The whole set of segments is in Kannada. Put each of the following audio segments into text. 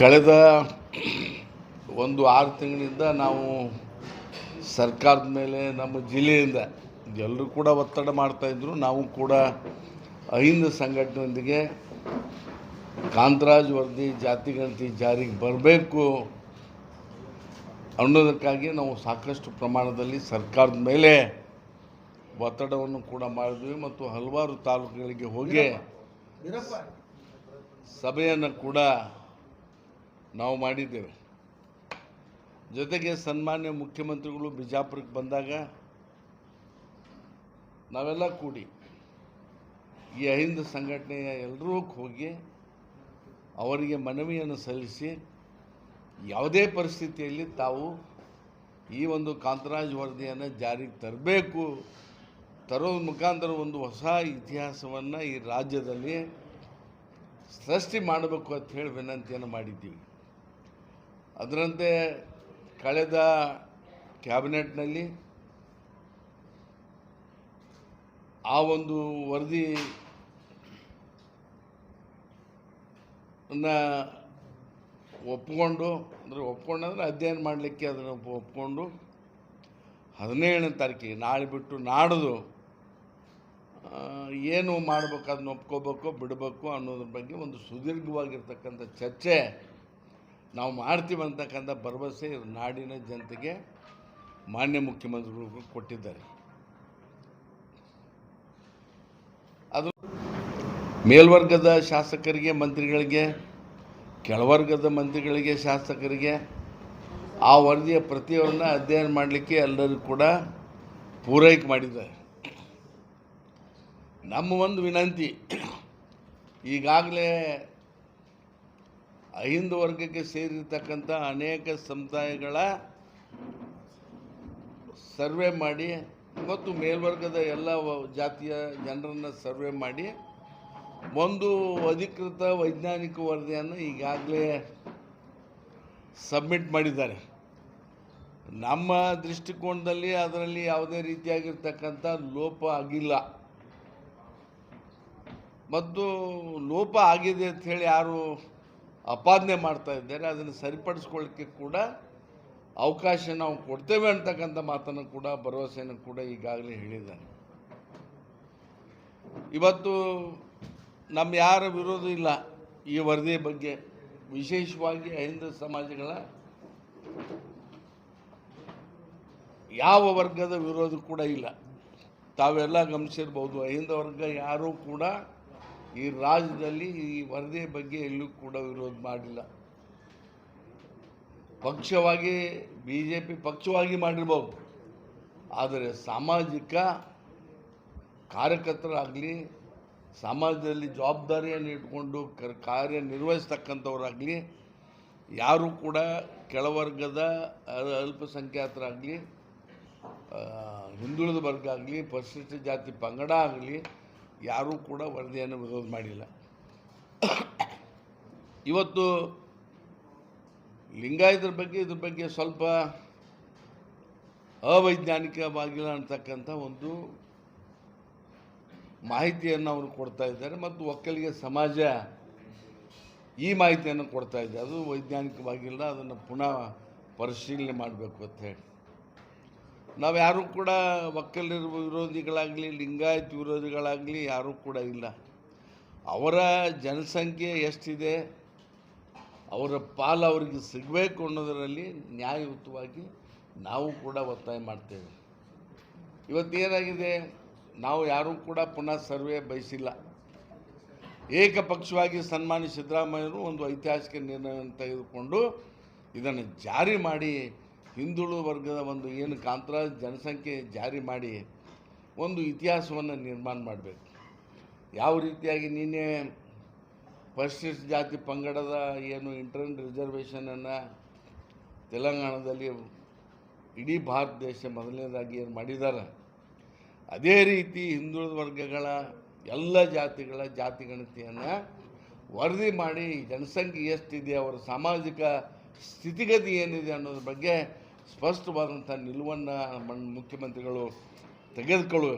ಕಳೆದ ಒಂದು ಆರು ತಿಂಗಳಿಂದ ನಾವು ಸರ್ಕಾರದ ಮೇಲೆ ನಮ್ಮ ಜಿಲ್ಲೆಯಿಂದ ಎಲ್ಲರೂ ಕೂಡ ಒತ್ತಡ ಮಾಡ್ತಾಯಿದ್ರು ನಾವು ಕೂಡ ಅಹಿಂದ ಸಂಘಟನೆಯೊಂದಿಗೆ ಕಾಂತರಾಜ್ ವರದಿ ಜಾತಿ ಗಣತಿ ಜಾರಿಗೆ ಬರಬೇಕು ಅನ್ನೋದಕ್ಕಾಗಿ ನಾವು ಸಾಕಷ್ಟು ಪ್ರಮಾಣದಲ್ಲಿ ಸರ್ಕಾರದ ಮೇಲೆ ಒತ್ತಡವನ್ನು ಕೂಡ ಮಾಡಿದ್ವಿ ಮತ್ತು ಹಲವಾರು ತಾಲೂಕುಗಳಿಗೆ ಹೋಗಿ ಸಭೆಯನ್ನು ಕೂಡ ನಾವು ಮಾಡಿದ್ದೇವೆ. ಜೊತೆಗೆ ಸನ್ಮಾನ್ಯ ಮುಖ್ಯಮಂತ್ರಿಗಳು ಬಿಜಾಪುರಕ್ಕೆ ಬಂದಾಗ ನಾವೆಲ್ಲ ಕೂಡಿ ಈ ಅಹಿಂದ ಸಂಘಟನೆಯ ಎಲ್ಲರೂ ಹೋಗಿ ಅವರಿಗೆ ಮನವಿಯನ್ನು ಸಲ್ಲಿಸಿ ಯಾವುದೇ ಪರಿಸ್ಥಿತಿಯಲ್ಲಿ ತಾವು ಈ ಒಂದು ಕಾಂತರಾಜ್ ವರದಿಯನ್ನು ಜಾರಿಗೆ ತರಬೇಕು ತರೋದ್ರ ಮುಖಾಂತರ ಒಂದು ಹೊಸ ಇತಿಹಾಸವನ್ನು ಈ ರಾಜ್ಯದಲ್ಲಿ ಸೃಷ್ಟಿ ಮಾಡಬೇಕು ಅಂತ ಹೇಳಿ ವಿನಂತಿಯನ್ನು ಮಾಡಿದ್ದೀವಿ. ಅದರಂತೆ ಕಳೆದ ಕ್ಯಾಬಿನೆಟ್ನಲ್ಲಿ ಆ ಒಂದು ವರದಿ ಅನ್ನ ಒಪ್ಕೊಂಡು, ಅಂದರೆ ಅಧ್ಯಯನ ಮಾಡಲಿಕ್ಕೆ ಅದನ್ನು ಒಪ್- ಒಪ್ಕೊಂಡು ಹದಿನೇಳನೇ ತಾರೀಕಿಗೆ ನಾಳೆ ಬಿಟ್ಟು ನಾಡ್ದು ಏನು ಮಾಡಬೇಕು, ಅದನ್ನ ಒಪ್ಕೋಬೇಕು, ಬಿಡಬೇಕು ಅನ್ನೋದ್ರ ಬಗ್ಗೆ ಒಂದು ಸುದೀರ್ಘವಾಗಿರ್ತಕ್ಕಂಥ ಚರ್ಚೆ ನಾವು ಮಾಡ್ತೀವಿ ಅಂತಕ್ಕಂಥ ಭರವಸೆ ನಾಡಿನ ಜನತೆಗೆ ಮಾನ್ಯ ಮುಖ್ಯಮಂತ್ರಿಗಳು ಕೊಟ್ಟಿದ್ದಾರೆ. ಅದು ಮೇಲ್ವರ್ಗದ ಶಾಸಕರಿಗೆ ಮಂತ್ರಿಗಳಿಗೆ, ಕೆಳವರ್ಗದ ಮಂತ್ರಿಗಳಿಗೆ ಶಾಸಕರಿಗೆ, ಆ ವರದಿಯ ಪ್ರತಿಯೊಂದನ್ನು ಅಧ್ಯಯನ ಮಾಡಲಿಕ್ಕೆ ಎಲ್ಲರೂ ಕೂಡ ಪೂರೈಕೆ ಮಾಡಿದ್ದಾರೆ. ನಮ್ಮ ಒಂದು ವಿನಂತಿ, ಈಗಾಗಲೇ ಅಹಿಂದ ವರ್ಗಕ್ಕೆ ಸೇರಿರ್ತಕ್ಕಂಥ ಅನೇಕ ಸಮುದಾಯಗಳ ಸರ್ವೆ ಮಾಡಿ ಮತ್ತು ಮೇಲ್ವರ್ಗದ ಎಲ್ಲ ಜಾತಿಯ ಜನರನ್ನು ಸರ್ವೆ ಮಾಡಿ ಒಂದು ಅಧಿಕೃತ ವೈಜ್ಞಾನಿಕ ವರದಿಯನ್ನು ಈಗಾಗಲೇ ಸಬ್ಮಿಟ್ ಮಾಡಿದ್ದಾರೆ. ನಮ್ಮ ದೃಷ್ಟಿಕೋನದಲ್ಲಿ ಅದರಲ್ಲಿ ಯಾವುದೇ ರೀತಿಯಾಗಿರ್ತಕ್ಕಂಥ ಲೋಪ ಆಗಿಲ್ಲ. ಮತ್ತು ಲೋಪ ಆಗಿದೆ ಅಂತ ಹೇಳಿ ಯಾರು ಅಪಾದನೆ ಮಾಡ್ತಾ ಇದ್ದಾರೆ, ಅದನ್ನು ಸರಿಪಡಿಸ್ಕೊಳ್ಳಿಕ್ಕೆ ಕೂಡ ಅವಕಾಶ ನಾವು ಕೊಡ್ತೇವೆ ಅಂತಕ್ಕಂಥ ಮಾತನ್ನು ಕೂಡ, ಭರವಸೆಯನ್ನು ಕೂಡ ಈಗಾಗಲೇ ಹೇಳಿದ್ದಾರೆ. ಇವತ್ತು ನಮ್ಮ ಯಾರ ವಿರೋಧ ಇಲ್ಲ ಈ ವರದಿ ಬಗ್ಗೆ, ವಿಶೇಷವಾಗಿ ಅಹಿಂದ ಸಮಾಜಗಳ. ಯಾವ ವರ್ಗದ ವಿರೋಧ ಕೂಡ ಇಲ್ಲ. ತಾವೆಲ್ಲ ಗಮನಿಸಿರ್ಬೋದು ಅಹಿಂದ ವರ್ಗ ಯಾರೂ ಕೂಡ ಈ ರಾಜ್ಯದಲ್ಲಿ ಈ ವರದಿಯ ಬಗ್ಗೆ ಎಲ್ಲೂ ಕೂಡ ವಿರೋಧ ಮಾಡಿಲ್ಲ. ಪಕ್ಷವಾಗಿ ಬಿ ಜೆ ಪಿ ಪಕ್ಷವಾಗಿ ಮಾಡಿರ್ಬೋದು. ಆದರೆ ಸಾಮಾಜಿಕ ಕಾರ್ಯಕರ್ತರಾಗಲಿ, ಸಮಾಜದಲ್ಲಿ ಜವಾಬ್ದಾರಿಯನ್ನು ಇಟ್ಕೊಂಡು ಕರ್ ಕಾರ್ಯನಿರ್ವಹಿಸ್ತಕ್ಕಂಥವ್ರಾಗಲಿ ಯಾರೂ ಕೂಡ ಕೆಳವರ್ಗದ ಅಲ್ಪಸಂಖ್ಯಾತರಾಗಲಿ ಹಿಂದುಳಿದ ವರ್ಗ ಆಗಲಿ, ಪರಿಶಿಷ್ಟ ಜಾತಿ ಪಂಗಡ ಆಗಲಿ ಯಾರೂ ಕೂಡ ವರದಿಯನ್ನು ವಿರೋಧ ಮಾಡಿಲ್ಲ. ಇವತ್ತು ಲಿಂಗಾಯತರ ಬಗ್ಗೆ ಇದ್ರ ಬಗ್ಗೆ ಸ್ವಲ್ಪ ಅವೈಜ್ಞಾನಿಕವಾಗಿಲ್ಲ ಅಂತಕ್ಕಂಥ ಒಂದು ಮಾಹಿತಿಯನ್ನು ಅವರು ಕೊಡ್ತಾ ಇದ್ದಾರೆ ಮತ್ತು ಒಕ್ಕಲಿಗೆ ಸಮಾಜ ಈ ಮಾಹಿತಿಯನ್ನು ಕೊಡ್ತಾ ಇದೆ. ಅದು ವೈಜ್ಞಾನಿಕವಾಗಿಲ್ಲ, ಅದನ್ನು ಪುನಃ ಪರಿಶೀಲನೆ ಮಾಡಬೇಕು ಅಂತ ಹೇಳಿ. ನಾವು ಯಾರೂ ಕೂಡ ಒಕ್ಕಲಿಗರ ವಿರೋಧಿಗಳಾಗಲಿ ಲಿಂಗಾಯತ್ ವಿರೋಧಿಗಳಾಗಲಿ ಯಾರೂ ಕೂಡ ಇಲ್ಲ. ಅವರ ಜನಸಂಖ್ಯೆ ಎಷ್ಟಿದೆ, ಅವರ ಪಾಲು ಅವರಿಗೆ ಸಿಗಬೇಕು ಅನ್ನೋದರಲ್ಲಿ ನ್ಯಾಯಯುತವಾಗಿ ನಾವು ಕೂಡ ಒತ್ತಾಯ ಮಾಡ್ತೇವೆ. ಇವತ್ತೇನಾಗಿದೆ ನಾವು ಯಾರೂ ಕೂಡ ಪುನಃ ಸರ್ವೆ ಬಯಸಿಲ್ಲ. ಏಕಪಕ್ಷವಾಗಿ ಸನ್ಮಾನಿ ಸಿದ್ದರಾಮಯ್ಯರು ಒಂದು ಐತಿಹಾಸಿಕ ನಿರ್ಣಯವನ್ನು ತೆಗೆದುಕೊಂಡು ಇದನ್ನು ಜಾರಿ ಮಾಡಿ ಹಿಂದುಳಿದ ವರ್ಗದ ಒಂದು ಏನು ಕಾಂತರಾಜ್ ಜನಸಂಖ್ಯೆ ಜಾರಿ ಮಾಡಿ ಒಂದು ಇತಿಹಾಸವನ್ನು ನಿರ್ಮಾಣ ಮಾಡಬೇಕು. ಯಾವ ರೀತಿಯಾಗಿ ನಿನ್ನೆ ಪರಿಶಿಷ್ಟ ಜಾತಿ ಪಂಗಡದ ಏನು ಇಂಟರ್ನ್ ರಿಸರ್ವೇಷನನ್ನು ತೆಲಂಗಾಣದಲ್ಲಿ ಇಡೀ ಭಾರತ ದೇಶ ಮೊದಲನೇದಾಗಿ ಏನು ಮಾಡಿದ್ದಾರೆ, ಅದೇ ರೀತಿ ಹಿಂದುಳಿದ ವರ್ಗಗಳ ಎಲ್ಲ ಜಾತಿಗಳ ಜಾತಿ ಗಣತಿಯನ್ನು ವರದಿ ಮಾಡಿ ಜನಸಂಖ್ಯೆ ಎಷ್ಟಿದೆ, ಅವರ ಸಾಮಾಜಿಕ ಸ್ಥಿತಿಗತಿ ಏನಿದೆ ಅನ್ನೋದ್ರ ಬಗ್ಗೆ ಸ್ಪಷ್ಟವಾದಂಥ ನಿಲುವನ್ನು ಮುಖ್ಯಮಂತ್ರಿಗಳು ತೆಗೆದುಕೊಳ್ಳುವ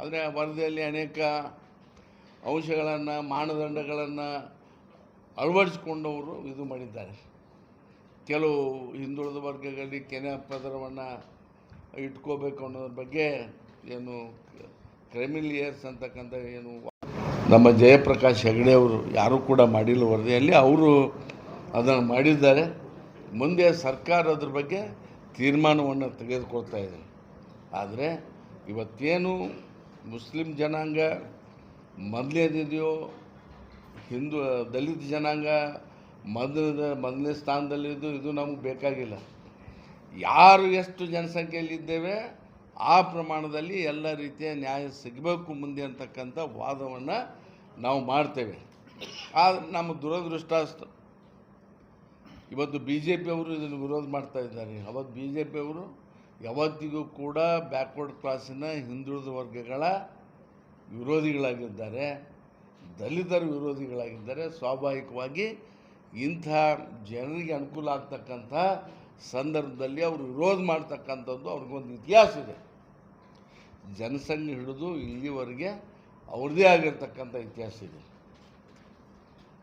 ಆದರೆ ವರದಿಯಲ್ಲಿ ಅನೇಕ ಅಂಶಗಳನ್ನು ಮಾನದಂಡಗಳನ್ನು ಅಳವಡಿಸಿಕೊಂಡವರು ಇದು ಮಾಡಿದ್ದಾರೆ. ಕೆಲವು ಹಿಂದುಳಿದ ವರ್ಗಗಳಲ್ಲಿ ಕೆನೆ ಪದರವನ್ನು ಇಟ್ಕೋಬೇಕು ಅನ್ನೋದ್ರ ಬಗ್ಗೆ ಏನು ಕ್ರೆಮಿಲಿಯರ್ಸ್ ಅಂತಕ್ಕಂಥ ಏನು ನಮ್ಮ ಜಯಪ್ರಕಾಶ್ ಹೆಗಡೆ ಅವರು ಯಾರೂ ಕೂಡ ಮಾಡಿಲ್ಲ ವರದಿಯಲ್ಲಿ. ಅವರು ಅದನ್ನು ಮಾಡಿದ್ದಾರೆ. ಮುಂದೆ ಸರ್ಕಾರ ಅದ್ರ ಬಗ್ಗೆ ತೀರ್ಮಾನವನ್ನು ತೆಗೆದುಕೊಳ್ತಾ ಇದೆ ಆದರೆ ಇವತ್ತೇನು ಮುಸ್ಲಿಂ ಜನಾಂಗ, ಮೊದಲೇನಿದೆಯೋ ಹಿಂದೂ, ದಲಿತ ಜನಾಂಗ ಮೊದಲ ಮೊದಲನೇ ಸ್ಥಾನದಲ್ಲಿದ್ದು ಇದು ನಮಗೆ ಬೇಕಾಗಿಲ್ಲ. ಯಾರು ಎಷ್ಟು ಜನಸಂಖ್ಯೆಯಲ್ಲಿದ್ದೇವೆ ಆ ಪ್ರಮಾಣದಲ್ಲಿ ಎಲ್ಲ ರೀತಿಯ ನ್ಯಾಯ ಸಿಗಬೇಕು ಮುಂದೆ ಅಂತಕ್ಕಂಥ ವಾದವನ್ನು ನಾವು ಮಾಡ್ತೇವೆ. ಆ ನಮ್ಮ ದುರದೃಷ್ಟ ಇವತ್ತು ಬಿ ಜೆ ಪಿಯವರು ಇದನ್ನು ವಿರೋಧ ಮಾಡ್ತಾ ಇದ್ದಾರೆ. ಅವತ್ತು ಬಿ ಜೆ ಪಿಯವರು ಯಾವತ್ತಿಗೂ ಕೂಡ ಬ್ಯಾಕ್ವರ್ಡ್ ಕ್ಲಾಸಿನ ಹಿಂದುಳಿದ ವರ್ಗಗಳ ವಿರೋಧಿಗಳಾಗಿದ್ದಾರೆ. ದಲಿತರ ವಿರೋಧಿಗಳಾಗಿದ್ದಾರೆ. ಸ್ವಾಭಾವಿಕವಾಗಿ ಇಂಥ ಜನರಿಗೆ ಅನುಕೂಲ ಆಗ್ತಕ್ಕಂಥ ಸಂದರ್ಭದಲ್ಲಿ ಅವರು ವಿರೋಧ ಮಾಡ್ತಕ್ಕಂಥದ್ದು ಅವ್ರಿಗೊಂದು ಇತಿಹಾಸ ಇದೆ. ಜನಸಂಘ ಹಿಡಿದು ಇಲ್ಲಿವರೆಗೆ ಅವ್ರದ್ದೇ ಆಗಿರ್ತಕ್ಕಂಥ ಇತಿಹಾಸ ಇದೆ.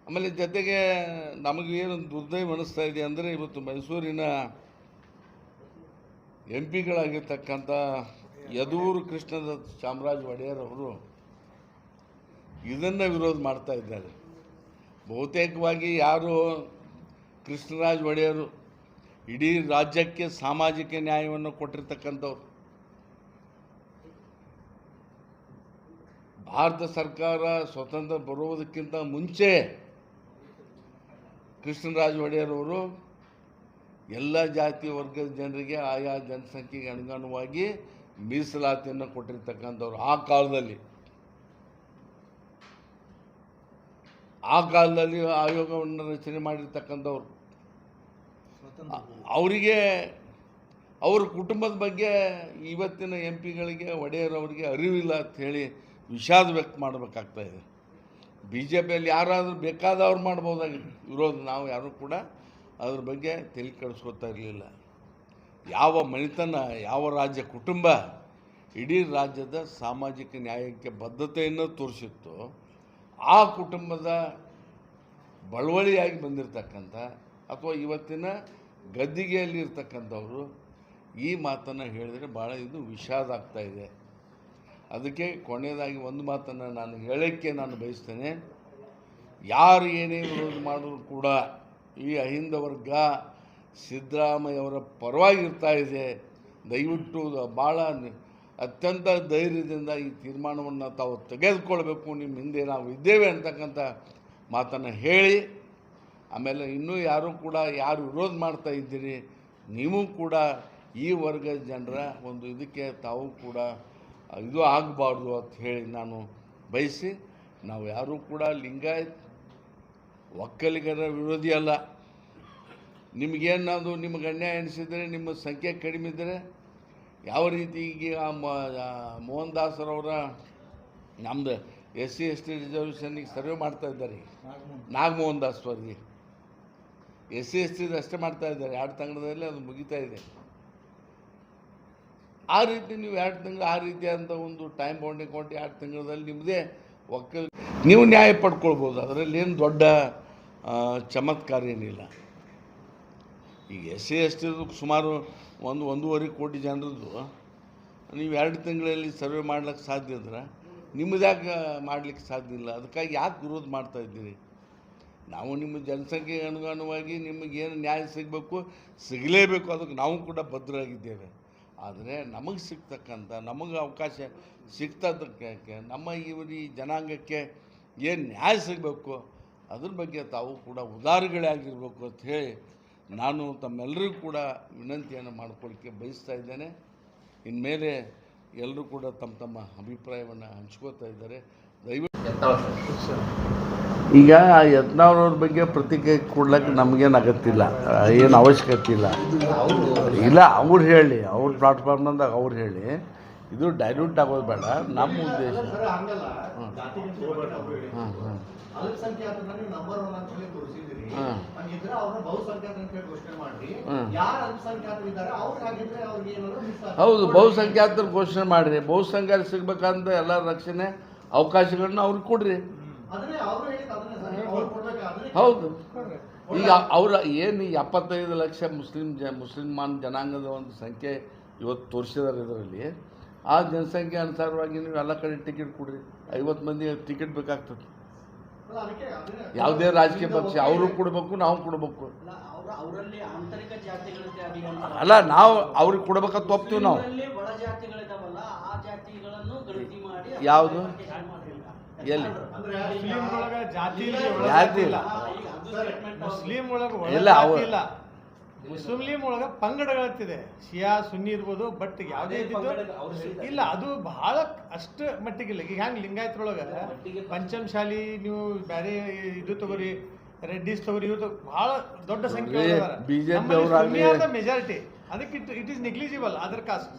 ಆಮೇಲೆ ಜೊತೆಗೆ ನಮಗೆ ಏನು ದುರ್ದೈವ ಅನಿಸ್ತಾ ಇದೆ ಅಂದರೆ ಇವತ್ತು ಮೈಸೂರಿನ ಎಂ ಪಿಗಳಾಗಿರ್ತಕ್ಕಂಥ ಯದೂರು ಕೃಷ್ಣದ ಚಾಮರಾಜ ಒಡೆಯರ್ ಅವರು ಇದನ್ನು ವಿರೋಧ ಮಾಡ್ತಾ ಇದ್ದಾರೆ. ಬಹುತೇಕವಾಗಿ ಯಾರು ಕೃಷ್ಣರಾಜ ಒಡೆಯರು ಇಡೀ ರಾಜ್ಯಕ್ಕೆ ಸಾಮಾಜಿಕ ನ್ಯಾಯವನ್ನು ಕೊಟ್ಟಿರ್ತಕ್ಕಂಥವ್ರು. ಭಾರತ ಸರ್ಕಾರ ಸ್ವತಂತ್ರ ಬರುವುದಕ್ಕಿಂತ ಮುಂಚೆ ಕೃಷ್ಣರಾಜ ಒಡೆಯರ್ ಅವರು ಎಲ್ಲ ಜಾತಿ ವರ್ಗದ ಜನರಿಗೆ ಆಯಾ ಜನಸಂಖ್ಯೆಗೆ ಅನುಗುಣವಾಗಿ ಮೀಸಲಾತಿಯನ್ನು ಕೊಟ್ಟಿರ್ತಕ್ಕಂಥವ್ರು ಆ ಕಾಲದಲ್ಲಿ. ಆ ಕಾಲದಲ್ಲಿ ಆಯೋಗವನ್ನು ರಚನೆ ಮಾಡಿರ್ತಕ್ಕಂಥವ್ರು. ಅವರಿಗೆ ಅವ್ರ ಕುಟುಂಬದ ಬಗ್ಗೆ ಇವತ್ತಿನ ಎಂ ಪಿಗಳಿಗೆ ಒಡೆಯರ್ ಅವರಿಗೆ ಅರಿವಿಲ್ಲ ಅಂತ ಹೇಳಿ ವಿಷಾದ ವ್ಯಕ್ತ ಮಾಡಬೇಕಾಗ್ತಾ ಇದೆ. ಬಿ ಜೆ ಪಿಯಲ್ಲಿ ಯಾರಾದರೂ ಬೇಕಾದವ್ರು ಮಾಡ್ಬೋದಾಗಿತ್ತು ವಿರೋಧ ನಾವು ಯಾರೂ ಕೂಡ ಅದ್ರ ಬಗ್ಗೆ ತಲೆ ಕೆಡಿಸ್ಕೊತಾ ಇರಲಿಲ್ಲ. ಯಾವ ಮನೆತನ, ಯಾವ ರಾಜ್ಯ ಕುಟುಂಬ ಇಡೀ ರಾಜ್ಯದ ಸಾಮಾಜಿಕ ನ್ಯಾಯಕ್ಕೆ ಬದ್ಧತೆಯನ್ನು ತೋರಿಸಿತ್ತು, ಆ ಕುಟುಂಬದ ಬಳುವಳಿಯಾಗಿ ಬಂದಿರತಕ್ಕಂಥ ಅಥವಾ ಇವತ್ತಿನ ಗದ್ದಿಗೆಯಲ್ಲಿ ಇರ್ತಕ್ಕಂಥವ್ರು ಈ ಮಾತನ್ನು ಹೇಳಿದರೆ ಭಾಳ ಇದು ವಿಷಾದ ಆಗ್ತಾ ಇದೆ. ಅದಕ್ಕೆ ಕೊನೆಯದಾಗಿ ಒಂದು ಮಾತನ್ನು ನಾನು ಹೇಳೋಕ್ಕೆ ನಾನು ಬಯಸ್ತೇನೆ. ಯಾರು ಏನೇ ವಿರೋಧ ಮಾಡಿದ್ರು ಕೂಡ ಈ ಅಹಿಂದ ವರ್ಗ ಸಿದ್ದರಾಮಯ್ಯವರ ಪರವಾಗಿರ್ತಾ ಇದೆ. ದಯವಿಟ್ಟು ಭಾಳ ಅತ್ಯಂತ ಧೈರ್ಯದಿಂದ ಈ ತೀರ್ಮಾನವನ್ನು ತಾವು ತೆಗೆದುಕೊಳ್ಬೇಕು. ನಿಮ್ಮ ಹಿಂದೆ ನಾವು ಇದ್ದೇವೆ ಅಂತಕ್ಕಂಥ ಮಾತನ್ನು ಹೇಳಿ. ಆಮೇಲೆ ಇನ್ನೂ ಯಾರೂ ಕೂಡ ಯಾರು ವಿರೋಧ ಮಾಡ್ತಾ ಇದ್ದೀರಿ ನೀವು ಕೂಡ ಈ ವರ್ಗದ ಜನರ ಒಂದು ಇದಕ್ಕೆ ತಾವು ಕೂಡ ಇದು ಆಗಬಾರ್ದು ಅಂತ ಹೇಳಿ ನಾನು ಬಯಸಿ, ನಾವು ಯಾರೂ ಕೂಡ ಲಿಂಗಾಯತ್ ಒಕ್ಕಲಿಗರ ವಿರೋಧಿ ಅಲ್ಲ. ನಿಮಗೇನಾದ್ರು ನಿಮಗೆ ಅನ್ಯಾಯ ಎನಿಸಿದರೆ ನಿಮ್ಮ ಸಂಖ್ಯೆ ಕಡಿಮೆ ಇದ್ದರೆ ಯಾವ ರೀತಿ ಈಗ ಮೋಹನ್ ದಾಸರವರ ನಮ್ಮದು ಎಸ್ ಸಿ, ಎಸ್ ಟಿ ರಿಸರ್ವೇಷನ್ಗೆ ಸರ್ವೆ ಮಾಡ್ತಾ ಇದ್ದಾರೆ. ನಾಗಮೋಹನ್ ದಾಸ್ ಅವರಿಗೆ. ಎಸ್ ಸಿ, ಎಸ್ ಟಿದು ಅಷ್ಟೇ ಮಾಡ್ತಾ ಇದ್ದಾರೆ. ಎರಡು ತಂಗಡದಲ್ಲಿ ಅದು ಮುಗಿತಾ ಇದೆ. ಆ ರೀತಿ ನೀವು ಎರಡು ತಿಂಗಳು ಆ ರೀತಿಯಾದಂಥ ಒಂದು ಟೈಮ್ ಬೌಂಡಿಂಗ್ ಕೊಟ್ಟು ಎರಡು ತಿಂಗಳಲ್ಲಿ ನಿಮ್ಮದೇ ಒಕ್ಕಲ್ ನೀವು ನ್ಯಾಯ ಪಡ್ಕೊಳ್ಬೋದು. ಅದರಲ್ಲಿ ಏನು ದೊಡ್ಡ ಚಮತ್ಕಾರ ಏನಿಲ್ಲ. ಈಗ ಎಸ್ ಸಿ, ಎಸ್ ಟಿದು ಸುಮಾರು ಒಂದು ಒಂದೂವರೆ ಕೋಟಿ ಜನರದ್ದು, ನೀವು ಎರಡು ತಿಂಗಳಲ್ಲಿ ಸರ್ವೆ ಮಾಡ್ಲಿಕ್ಕೆ ಸಾಧ್ಯ ಅಂದ್ರೆ ನಿಮ್ಮದ್ಯಾಕೆ ಮಾಡಲಿಕ್ಕೆ ಸಾಧ್ಯ ಇಲ್ಲ? ಅದಕ್ಕಾಗಿ ಯಾಕೆ ವಿರೋಧ ಮಾಡ್ತಾ ಇದ್ದೀರಿ? ನಾವು ನಿಮ್ಮ ಜನಸಂಖ್ಯೆಗೆ ಅನುಗುಣವಾಗಿ ನಿಮಗೇನು ನ್ಯಾಯ ಸಿಗಬೇಕು, ಸಿಗಲೇಬೇಕು, ಅದಕ್ಕೆ ನಾವು ಕೂಡ ಭದ್ರರಾಗಿದ್ದೇವೆ ಆದರೆ ನಮಗೆ ಸಿಗ್ತಕ್ಕಂಥ, ನಮಗೆ ಅವಕಾಶ ಸಿಗ್ತದಕ್ಕೆ, ನಮ್ಮ ಇವರು ಈ ಜನಾಂಗಕ್ಕೆ ಏನು ನ್ಯಾಯ ಸಿಗಬೇಕು, ಅದ್ರ ಬಗ್ಗೆ ತಾವು ಕೂಡ ಉದಾರಗಳೇ ಆಗಿರಬೇಕು ಅಂತ ಹೇಳಿ ನಾನು ತಮ್ಮೆಲ್ಲರಿಗೂ ಕೂಡ ವಿನಂತಿಯನ್ನು ಮಾಡ್ಕೊಳ್ಳಿಕ್ಕೆ ಬಯಸ್ತಾ ಇದ್ದೇನೆ. ಇನ್ಮೇಲೆ ಎಲ್ಲರೂ ಕೂಡ ತಮ್ಮ ತಮ್ಮ ಅಭಿಪ್ರಾಯವನ್ನು ಹಂಚ್ಕೋತಾ ಇದ್ದಾರೆ. ದಯವಿಟ್ಟು ಈಗ ಯತ್ನಾವ್ರವ್ರ ಬಗ್ಗೆ ಪ್ರತಿಕ್ರಿಯೆ ಕೊಡ್ಲಿಕ್ಕೆ ನಮಗೇನು ಅಗತ್ಯಿಲ್ಲ ಏನು ಅವಶ್ಯಕತೆ ಇಲ್ಲ. ಇಲ್ಲ, ಅವ್ರು ಹೇಳಿ, ಅವ್ರ ಪ್ಲಾಟ್ಫಾರ್ಮ್ನಂದಾಗ ಅವ್ರು ಹೇಳಿ. ಇದು ಡೈಲ್ಯೂಟ್ ಆಗೋದು ಬೇಡ, ನಮ್ಮ ಉದ್ದೇಶ. ಹೌದು, ಬಹುಸಂಖ್ಯಾತರ ಘೋಷಣೆ ಮಾಡಿರಿ. ಬಹುಸಂಖ್ಯಾತ ಸಿಗ್ಬೇಕಂತ ಎಲ್ಲ ರಕ್ಷಣೆ, ಅವಕಾಶಗಳನ್ನ ಅವ್ರಿಗೆ ಕೊಡ್ರಿ ಅದನ್ನೇ ಅವ್ರು ಹೇಳಿದ್ ಅದನ್ನೇ ಸರ್ ಅವ್ರು ಕೊಡ್ಬೇಕು ಅದನ್ನೇ ಹೌದು. ಈಗ ಅವರ ಏನು ಎಪ್ಪತ್ತೈದು ಲಕ್ಷ ಮುಸ್ಲಿಂ ಜ ಮುಸ್ಲಿಮಾನ್ ಜನಾಂಗದ ಒಂದು ಸಂಖ್ಯೆ ಇವತ್ತು ತೋರಿಸಿದಾರೆ ಇದರಲ್ಲಿ. ಆ ಜನಸಂಖ್ಯೆ ಅನುಸಾರವಾಗಿ ನೀವು ಎಲ್ಲ ಕಡೆ ಟಿಕೆಟ್ ಕೊಡ್ರಿ. ಐವತ್ತು ಮಂದಿ ಟಿಕೆಟ್ ಬೇಕಾಗ್ತದೆ. ಯಾವುದೇ ರಾಜಕೀಯ ಪಕ್ಷ ಅವರು ಕೊಡಬೇಕು ನಾವು ಕೊಡಬೇಕು. ಅಲ್ಲ, ನಾವು ಅವ್ರಿಗೆ ಕೊಡ್ಬೇಕಂತ ಒಪ್ತೀವಿ ನಾವು. ಯಾವುದು? ಎಲ್ಲಿ? ಮುಸ್ಲಿಂ ಒಳಗ ಜಾತಿ ಇಲ್ಲ, ಮುಸ್ಲಿಂ ಒಳಗ ಒಳ ಇಲ್ಲ, ಅವ- ಮುಸ್ಲಿಂ ಒಳಗ ಪಂಗಡಗಳಂತಿದೆ ಶಿಯಾ ಸುನ್ನಿ ಇರ್ಬೋದು ಬಟ್ ಯಾವುದೇ ಇದ್ದಿದ್ದು ಪಂಗಡ ಇಲ್ಲ ಅದು ಬಹಳ ಅಷ್ಟು ಮಟ್ಟಿಗಿಲ್ಲ. ಈಗ ಹ್ಯಾಂಗ ಲಿಂಗಾಯತ್ರೊಳಗೆ ಪಂಚಮಶಾಲಿ ನೀವು ಬೇರೆ ಇದು ತಗೋರಿ ರೆಡ್ಡಿಸ್ ತಗೋರಿ ಇವ್ರು ಬಹಳ ದೊಡ್ಡ ಸಂಖ್ಯೆ ಮೆಜಾರಿಟಿ ಅದಕ್ಕೆ it it is negligible other caste